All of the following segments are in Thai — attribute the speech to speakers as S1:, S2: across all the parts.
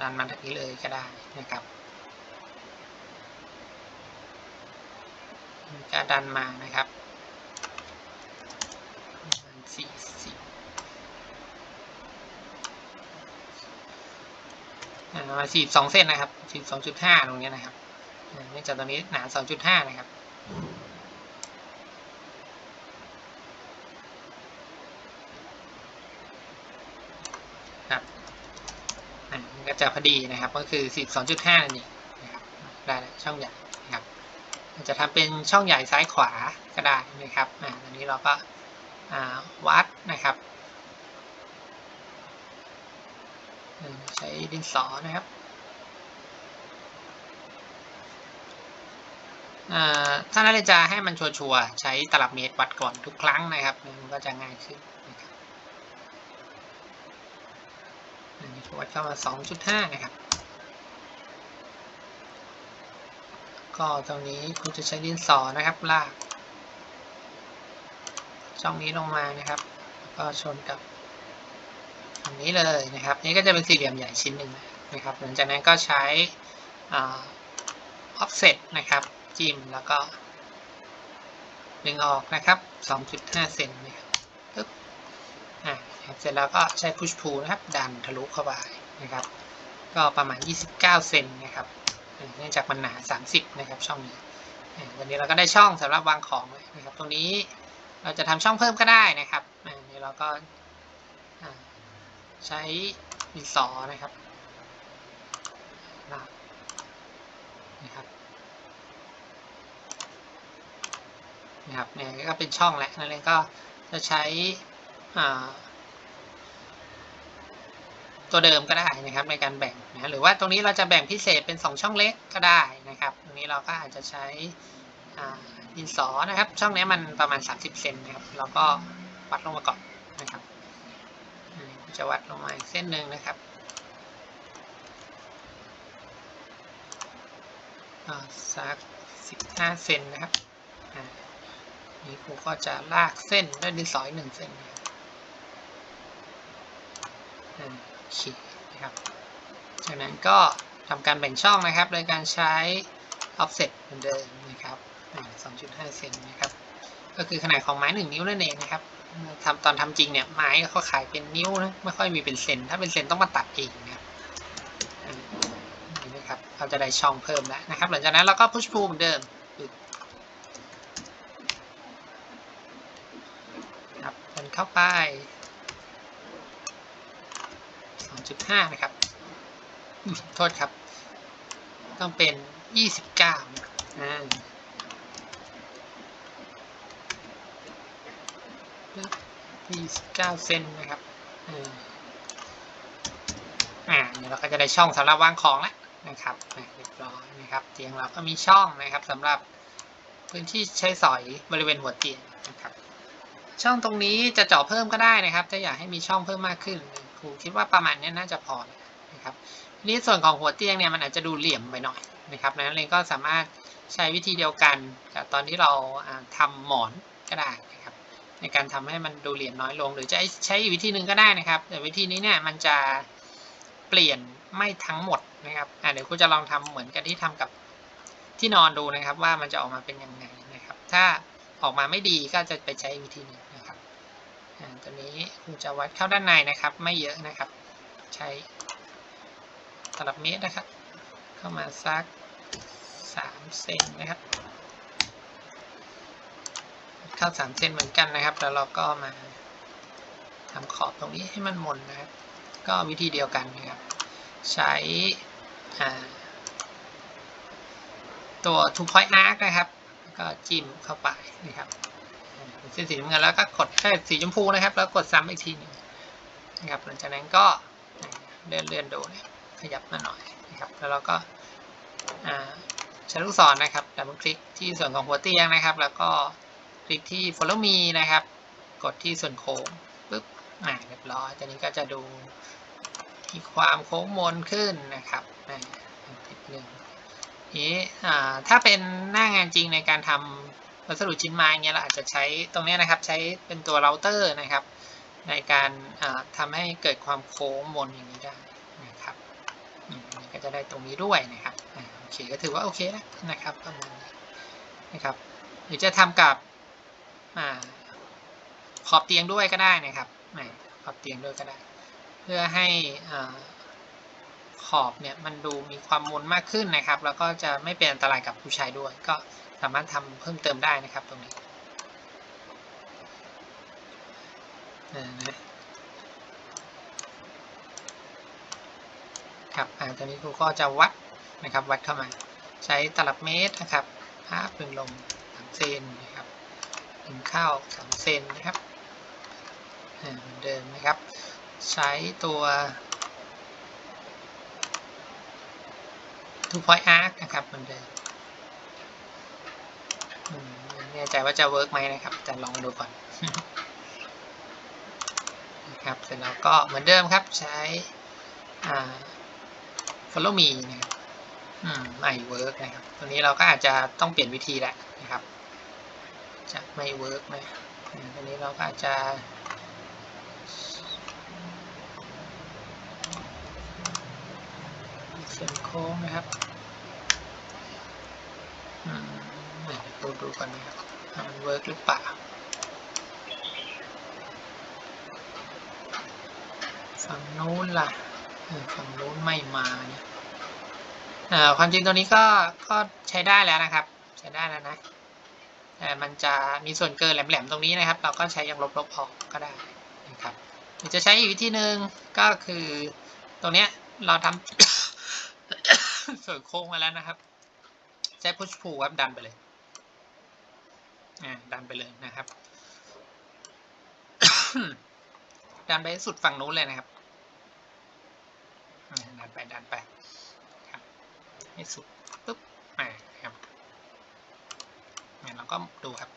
S1: ดันมาแบบนี้เลยก็ได้นะครับก็ดันมานะครับสี่สิบประมาณสี่สองเส้นนะครับสี่สองจุดห้าตรงนี้นะครับเนื่องจากตรงนี้หนาสองจุดห้านะครับครับ อ่ามันก็จะพอดีนะครับ ก็คือ12.5นั่นเองนะครับได้แล้วช่องใหญ่นะครับจจะทำเป็นช่องใหญ่ซ้ายขวาก็ได้นะครับอ่าอันนี้เราก็วัดนะครับใช้ดินสอนะครับถ้านักเรียนจะให้มันชัวร์ใช้ตลับเมตรวัดก่อนทุกครั้งนะครับมันก็จะง่ายขึ้นนะครับ อันนี้ วัดเข้ามา2.5 นะครับ ก็ตรงนี้คุณจะใช้ดินสอนะครับลากช่องนี้ลงมานะครับ ก็ชนกับอันนี้เลยนะครับ นี่ก็จะเป็นสี่เหลี่ยมใหญ่ชิ้นหนึ่งนะครับ หลังจากนั้นก็ใช้อ offset นะครับ จิ้มแล้วก็ดึงออกนะครับ 2.5 เซนนะ ครับ เสร็จแล้วก็ใช้ push pull นะครับ ดันทะลุเข้าไปนะครับ ก็ประมาณ 29 เซนนะครับ เนื่องจากมันหนา 30 นะครับ ช่องนี้อ่าวันนี้เราก็ได้ช่องสำหรับวางของเลยนะครับ ตรงนี้เราจะทำช่องเพิ่มก็ได้นะครับอ่านี่เราก็ใช้ดินสอนะครับนะครับนะครับเนี่ยก็เป็นช่องแล้วนั่นเองก็จะใช้อ่า ตัวเดิมก็ได้นะครับในการแบ่งนะหรือว่าตรงนี้เราจะแบ่งพิเศษเป็น 2 ช่องเล็กก็ได้นะครับ ตรงนี้เราก็อาจจะใช้ดินสอนะครับ ช่องนี้มันประมาณ 30 เซนนะครับเราก็วัดลงมาก่อนนะครับจะวัดลงมาอีกเส้นหนึ่งนะครับสัก15 เซนนะครับนี่ครูก็จะลากเส้นด้วยดินสออีกหนึ่งเส้นนะครับ อ่าโอเคนะครับ จากนั้นก็ทำการแบ่งช่องนะครับ โดยการใช้ offset เหมือนเดิมนะครับ2.5 เซนนะครับ ก็คือขนาดของไม้ 1 นิ้วนั่นเองนะครับทำตอนทำจริงเนี่ยไม้เขาขายเป็นนิ้วนะไม่ค่อยมีเป็นเซนถ้าเป็นเซนต้องมาตัดเองนะครับนี่นะครับเราจะได้ช่องเพิ่มแล้วนะครับ หลังจากนั้นเราก็ push pull เหมือนเดิมครับเดินเข้าไป 2.5นะครับอุ๊ยโทษครับ ต้องเป็น 29นะครับอ่าปึ๊บ29 เซนนะครับอ่าเดี๋ยวเราก็จะได้ช่องสำหรับวางของแล้วนะครับเรียบร้อยนะครับ เตียงเราก็มีช่องนะครับสำหรับพื้นที่ใช้สอยบริเวณหัวเตียงนะครับ ช่องตรงนี้จะเจาะเพิ่มก็ได้นะครับ ถ้าอยากให้มีช่องเพิ่มมากขึ้น รูคิดว่าประมาณนี้น่าจะพอนะครับนี้ส่วนของหัวเตียงเนี่ยมันอาจจะดูเหลี่ยมไปหน่อยนะครับนั้นเลยก็สามารถใช้วิธีเดียวกันกับตอนที่เราอ่าทำหมอนก็ได้นะครับในการทำให้มันดูเหลี่ยมน้อยลง หรือจะใช้อีกวิธีหนึ่งก็ได้นะครับ แต่วิธีนี้เนี่ยมันจะเปลี่ยนไม่ทั้งหมดนะครับเดี๋ยวครูจะลองทำเหมือนกับที่ทำกับที่นอนดูนะครับว่ามันจะออกมาเป็นยังไงนะครับ ถ้าออกมาไม่ดีก็จะไปใช้วิธีนี้น ตัวนี้ครูจะวัดเข้าด้านในนะครับ ไม่เยอะนะครับ ใช้ตลับเมตรนะครับ เข้ามาสักสามเซนนะครับ เข้าสามเซนเหมือนกันนะครับ แล้วเราก็มาทำขอบตรงนี้ให้มันมนนะครับ ก็วิธีเดียวกันนะครับ ใช้ตัว two point arc นะครับ ก็จิ้มเข้าไปนะครับ เส้นสีน้ำเงินแล้วก็กดแค่สีชมพูนะครับ แล้วกดซ้ำอีกทีหนึงนะครับหลังจากนั้นก็เลื่อนเลื่อนดูนะขยับมาหน่อยนะครับ แล้วเราก็ใช้ลูกศรนะครับดับเบิลคลิกที่ส่วนของหัวเตียงนะครับ แล้วก็คลิกที่ follow me นะครับ กดที่ส่วนโค้งปุ๊บอ่าเรียบร้อยตอนนี้ก็จะดูมีความโค้งมนขึ้นนะครับอ่านิดนึงนี้อ่าถ้าเป็นหน้างานจริงในการทำ วัสดุชิ้นไม้เงี้ยเราอาจจะใช้ตรงเนี้ยนะครับใช้เป็นตัวเราเตอร์นะครับ ในการอ่าทำให้เกิดความโค้งมนอย่างนี้ได้นะครับก็จะได้ตรงนี้ด้วยนะครับอโอเคก็ถือว่าโอเคแล้วนะครับประมาณนี้นะครับหรือจะทำกับอขอบเตียงด้วยก็ได้นะครับขอบเตียงด้วยก็ได้ เพื่อให้อ่า ขอบเนี่ยมันดูมีความมนมากขึ้นนะครับ แล้วก็จะไม่เป็นอันตรายกับผู้ใช้ด้วย ก็สามารถทำเพิ่มเติมได้นะครับตรงนี้นะครับอ่าตอนนี้ครูก็จะวัดนะครับ วัดเข้ามาใช้ตลับเมตรนะครับภาพพึงลงสามเซนนะครับพึงเข้าสามเซนนะครับเหมือนเดิมนะครับ ใช้ตัว point arc นะครับเหมือนเดิมไม่แน่ใจว่าจะเวิร์กไหมนะครับ จะลองดูก่อนนะครับเสร็จแล้วก็เหมือนเดิมครับใช้ follow me นะครับอืมไม่เวิร์กนะครับตัวนี้เราก็อาจจะต้องเปลี่ยนวิธีแหละนะครับ จะไม่เวิร์กนะอืมตัวนี้เราก็อาจจะ เส้นโค้งนะครับอืมดูดูก่อนนะครับมันเวิร์กหรือเปล่าฝั่งนู้นล่ะฝั่งนู้นไม่มาเนี่ยอ่าความจริงตัวนี้ก็ก็ใช้ได้แล้วนะครับ ใช้ได้แล้วนะแต่มันจะมีส่วนเกินแหลมๆตรงนี้นะครับ เราก็ใช้ยังลบๆออกก็ได้นะครับหรือจะใช้อีกวิธีหนึ่งก็คือตรงเนี้ยเราทำ ส่วนโค้งมาแล้วนะครับใช้ push pull ครับดันไปเลยอ่าดันไปเลยนะครับดันไปสุดฝั่งนู้นเลยนะครับดันไปดันไปครับให้สุดปุ๊บอ่าครับเนี่ยเราก็ดูครับ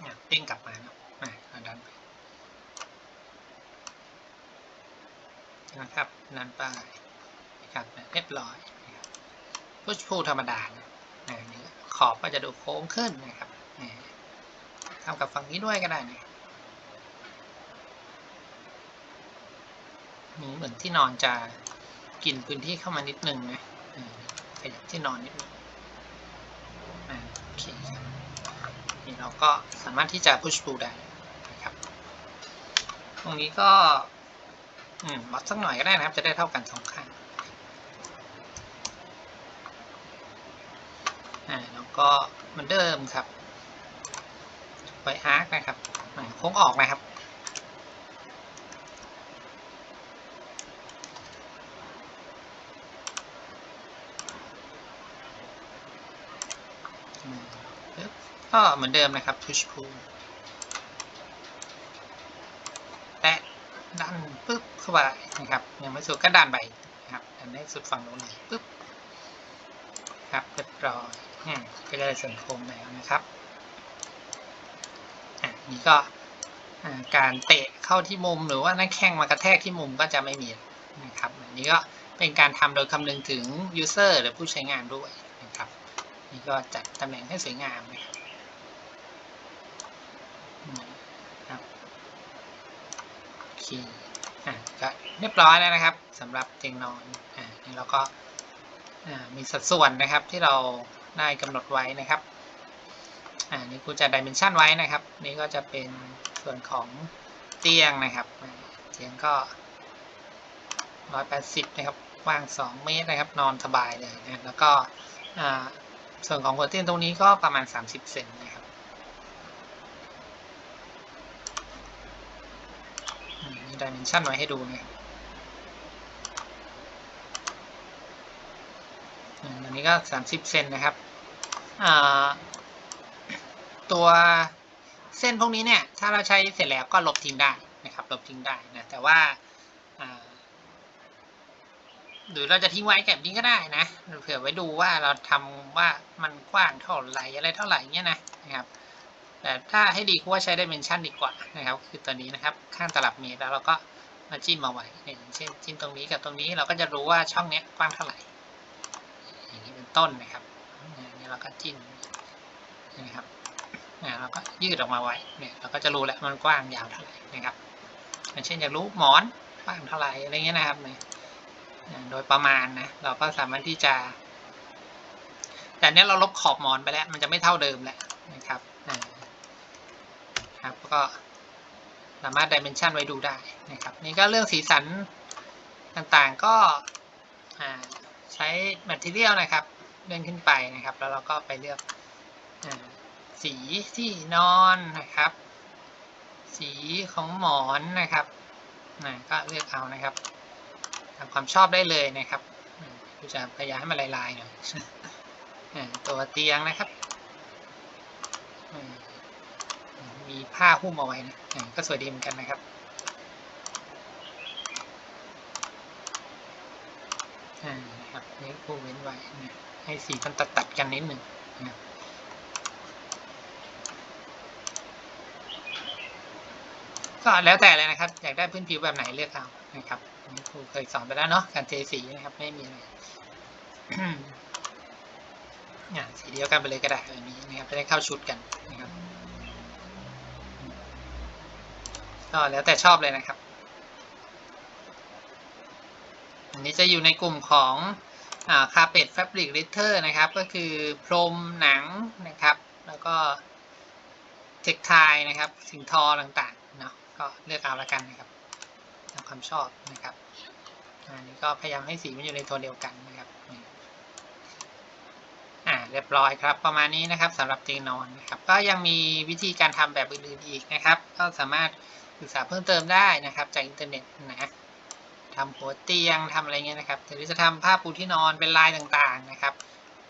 S1: เนี่ยเด้งกลับมาเนาะอ่าเราดันไป นะครับดันไปนะครับเรียบร้อยนะครับ push pull ธรรมดานะอ่านี่ขอบก็จะดูโค้งขึ้นนะครับทำกับฝั่งนี้ด้วยก็ได้นะนี่เหมือนที่นอนจะกินพื้นที่เข้ามานิดนึงนะขยับที่นอนนิดนึงโอเคครับนี่เราก็สามารถที่จะ push pull ได้นะครับ ตรงนี้ก็ อืมวัดสักหน่อยก็ได้นะครับ จะได้เท่ากันสองข้างอ่แล้วก็เหมือนเดิมครับไปอาร์คนะครับโค้งออกนะครับอืมปึ๊บก็เหมือนเดิมนะครับ push pull แตะดัน เข้าไปนะครับยังไม่สุดก็ดันไปครับดันให้สุดฝั่งโน้นเลยปึ๊บครับเรียบร้อยอ่าก็จะได้ส่วนโค้งแล้วนะครับอะนี่ก็การเตะเข้าที่มุมหรือว่านักแข้งมากระแทกที่มุมก็จะไม่มีนะครับอันนี้ก็เป็นการทำโดยคำนึงถึง user หรือผู้ใช้งานด้วยนะครับนี่ก็จัดตำแหน่งให้สวยงามนะครับครับโอเค อะก็เรียบร้อยแล้วนะครับสำหรับเตียงนอนอ่านี่เราก็มีสัดส่วนนะครับที่เราได้กำหนดไว้นะครับอ่านี่กูจะดิเมนชันไว้นะครับ นี่ก็จะเป็นส่วนของเตียงนะครับเตียงก็ร้อยแปดสิบนะครับกว้างสองเมตรนะครับ นอนสบายเลยนะแล้วก็ส่วนของหัวเตียงตรงนี้ก็ประมาณสามสิบเซนนะครับอืมมี ดิเมนชันไว้ให้ดูนะอันนี้ก็สามสิบเซนนะครับ ตัวเส้นพวกนี้เนี่ย ถ้าเราใช้เสร็จแล้วก็ลบทิ้งได้นะครับ ลบทิ้งได้นะ แต่ว่าาหรือเราจะทิ้งไว้แบบนี้ก็ได้นะ เผื่อไว้ดูว่าเราทำว่ามันกว้างเท่าไหร่อะไรเท่าไหร่เงี้ยนะนะครับ แต่ถ้าให้ดีก็ว่าใช้ dimension ดีกว่านะครับ คือตัวนี้นะครับข้างตลับเมตรแล้วเราก็มาจิ้มมาไว้เนี่ยอย่างเช่นจิ้มตรงนี้กับตรงนี้เราก็จะรู้ว่าช่องนี้กว้างเท่าไหร่ อย่างนี้เป็นต้นนะครับนนี้เราก็จิ้มนะครับอ่าเราก็ยืดออกมาไว้เนี่ยเราก็จะรู้แล้วมันกว้างยาวเท่าไหร่นะครับอย่างเช่นอยากรู้หมอนบ้างเท่าไหร่อะไรเงี้ยนะครับเนี่ยโดยประมาณนะเราก็สามารถที่จะ แต่เนี้ยเราลบขอบหมอนไปแล้ว มันจะไม่เท่าเดิมแล้วนะครับ ครับ ก็สามารถดิเมนชันไว้ดูได้นะครับ นี่ก็เรื่องสีสันต่างๆก็ใช้แมทเทียลนะครับเลื่อนขึ้นไปนะครับ แล้วเราก็ไปเลือกอสีที่นอนนะครับ สีของหมอนนะครับก็เลือกเอานะครับตามความชอบได้เลยนะครับจะพยายามให้มันลายๆหน่อยตัวเตียงนะครับอ่ามี ผ้าหุ้มเอาไว้นะอ่าก็สวยดีเหมือนกันนะครับอ่านะครับนี่ผู้เว้นไว้นะให้สีมันตัดตัดกันนิดหนึ่งนะก็แล้วแต่เลยนะครับ อยากได้พื้นผิวแบบไหนเลือกเอานะครับนนี้ครูเคยสอนไปแล้วเนาะการเทสีนะครับ ไม่มีอะไรอ่สีเดียวกันไปเลยก็ได้แบบนี้นะครับจะได้เข้าชุดกันนะครับ ก็แล้วแต่ชอบเลยนะครับ อันนี้จะอยู่ในกลุ่มของอ่า carpet fabric litter นะครับ ก็คือพรมหนังนะครับ แล้วก็เทคไทนะครับ สิ่งทอต่างๆเนาะก็เลือกเอาละกันนะครับตามความชอบนะครับอันนี้ก็พยายามให้สีมันอยู่ในโทนเดียวกันนะครับอ่าเรียบร้อยครับ ประมาณนี้นะครับสำหรับเตียงนอนนะครับ ก็ยังมีวิธีการทำแบบอื่นๆอีกนะครับ ก็สามารถ ศึกษาเพิ่มเติมได้นะครับจากอินเทอร์เน็ตนะทำหัวเตียงทำอะไรเงี้ยนะครับหรือจะทำผ้าปูที่นอนเป็นลายต่างๆนะครับ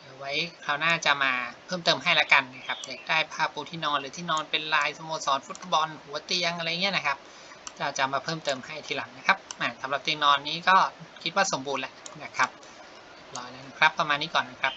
S1: เดี๋ยวไว้คราวหน้าจะมาเพิ่มเติมให้ละกันนะครับอยากได้ผ้าปูที่นอนหรือที่นอนเป็นลายสโมสรฟุตบอลหัวเตียงอะไรเงี้ยนะครับจะจะมาเพิ่มเติมให้ทีหลังนะครับอ่าสำหรับเตียงนอนนี้ก็คิดว่าสมบูรณ์แล้วนะครับรอแล้วนะครับประมาณนี้ก่อนนะครับ